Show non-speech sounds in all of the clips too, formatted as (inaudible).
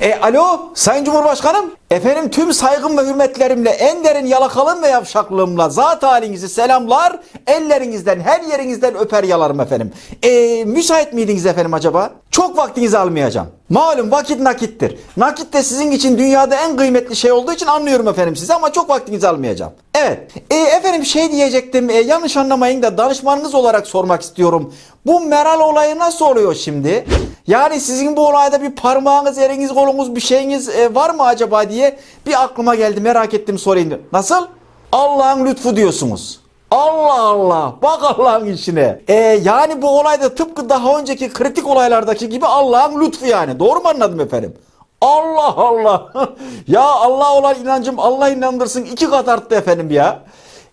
E, alo Sayın Cumhurbaşkanım. Efendim tüm saygım ve hürmetlerimle en derin yalakalım ve yavşaklığımla zat halinizi selamlar. Ellerinizden her yerinizden öper yalarım efendim. E, müsait miydiniz efendim acaba? Çok vaktinizi almayacağım. Malum vakit nakittir. Nakit de sizin için dünyada en kıymetli şey olduğu için anlıyorum efendim sizi ama çok vaktinizi almayacağım. Evet. E, efendim şey diyecektim. E, yanlış anlamayın da danışmanınız olarak sormak istiyorum. Bu Meral olayı nasıl oluyor şimdi? Yani sizin bu olayda bir parmağınız, eliniz, kolunuz bir şeyiniz e, var mı acaba diye bir aklıma geldi merak ettim sorayım. Nasıl? Allah'ın lütfu diyorsunuz. Allah Allah. Bak Allah'ın işine. E, yani bu olayda tıpkı daha önceki kritik olaylardaki gibi Allah'ın lütfu yani. Doğru mu anladım efendim? Allah Allah. (laughs) ya Allah olan inancım Allah inandırsın iki kat arttı efendim ya.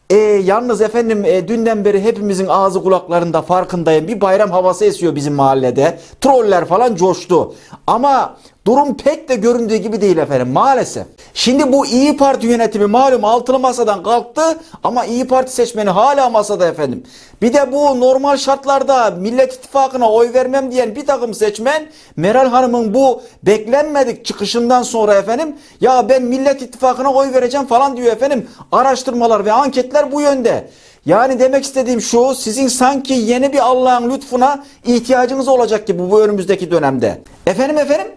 E, yalnız efendim e, dünden beri hepimizin ağzı kulaklarında farkındayım. Bir bayram havası esiyor bizim mahallede. Troller falan coştu. Ama durum pek de göründüğü gibi değil efendim maalesef. Şimdi bu İyi Parti yönetimi malum altılı masadan kalktı ama İyi Parti seçmeni hala masada efendim. Bir de bu normal şartlarda Millet İttifakı'na oy vermem diyen bir takım seçmen Meral Hanım'ın bu beklenmedik çıkışından sonra efendim ya ben Millet İttifakı'na oy vereceğim falan diyor efendim. Araştırmalar ve anketler bu yönde. Yani demek istediğim şu sizin sanki yeni bir Allah'ın lütfuna ihtiyacınız olacak gibi bu önümüzdeki dönemde. Efendim efendim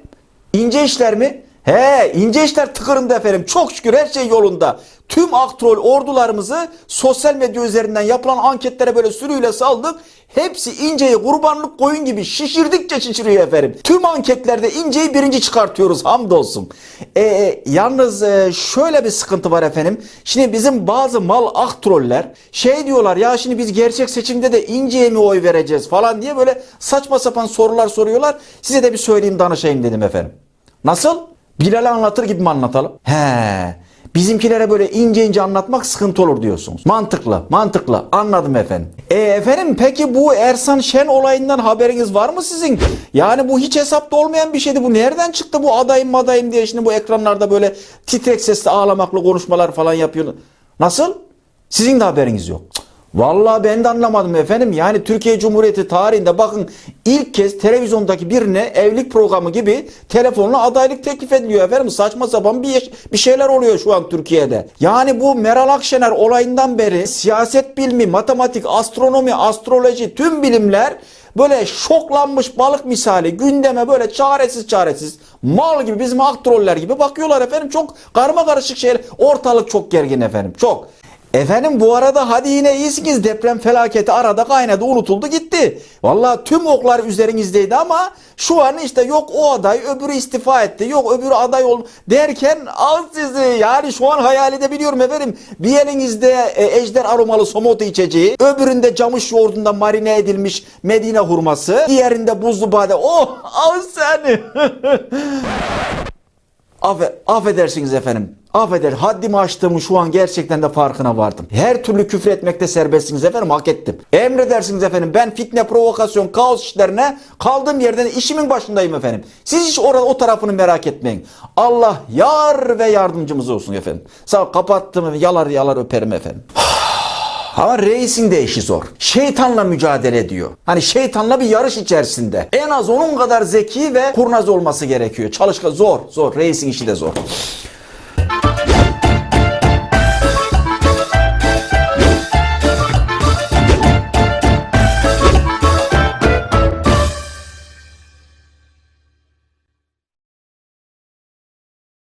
ince işler mi? He ince işler tıkırında efendim. Çok şükür her şey yolunda. Tüm aktrol ordularımızı sosyal medya üzerinden yapılan anketlere böyle sürüyle saldık. Hepsi inceyi kurbanlık koyun gibi şişirdikçe şişiriyor efendim. Tüm anketlerde inceyi birinci çıkartıyoruz hamdolsun. E, yalnız e, şöyle bir sıkıntı var efendim. Şimdi bizim bazı mal aktroller şey diyorlar ya şimdi biz gerçek seçimde de inceye mi oy vereceğiz falan diye böyle saçma sapan sorular soruyorlar. Size de bir söyleyeyim danışayım dedim efendim. Nasıl? Bilal'e anlatır gibi mi anlatalım? He. Bizimkilere böyle ince ince anlatmak sıkıntı olur diyorsunuz. Mantıklı, mantıklı. Anladım efendim. E efendim peki bu Ersan Şen olayından haberiniz var mı sizin? Yani bu hiç hesapta olmayan bir şeydi. Bu nereden çıktı bu adayım madayım diye şimdi bu ekranlarda böyle titrek sesli ağlamaklı konuşmalar falan yapıyor. Nasıl? Sizin de haberiniz yok. Cık. Vallahi ben de anlamadım efendim. Yani Türkiye Cumhuriyeti tarihinde bakın ilk kez televizyondaki birine evlilik programı gibi telefonla adaylık teklif ediliyor efendim. Saçma sapan bir, bir şeyler oluyor şu an Türkiye'de. Yani bu Meral Akşener olayından beri siyaset bilimi, matematik, astronomi, astroloji tüm bilimler böyle şoklanmış balık misali gündeme böyle çaresiz çaresiz mal gibi bizim aktroller gibi bakıyorlar efendim. Çok karma karışık şeyler. Ortalık çok gergin efendim. Çok. Efendim bu arada hadi yine iyisiniz deprem felaketi arada kaynadı unutuldu gitti. Vallahi tüm oklar üzerinizdeydi ama şu an işte yok o aday öbürü istifa etti yok öbürü aday oldu derken al sizi yani şu an hayal edebiliyorum efendim. Bir elinizde e, ejder aromalı somoto içeceği öbüründe camış yoğurdunda marine edilmiş Medine hurması diğerinde buzlu bade oh al seni. (laughs) Affe, affedersiniz efendim. Affeder. Haddimi aştığımın şu an gerçekten de farkına vardım. Her türlü küfür etmekte serbestsiniz efendim. Hak ettim. Emredersiniz efendim. Ben fitne, provokasyon, kaos işlerine kaldığım yerden işimin başındayım efendim. Siz hiç orada o tarafını merak etmeyin. Allah yar ve yardımcımız olsun efendim. Sağ kapattım. Yalar yalar öperim efendim. Ama reisin de işi zor. Şeytanla mücadele ediyor. Hani şeytanla bir yarış içerisinde. En az onun kadar zeki ve kurnaz olması gerekiyor. Çalışka zor, zor. Reisin işi de zor.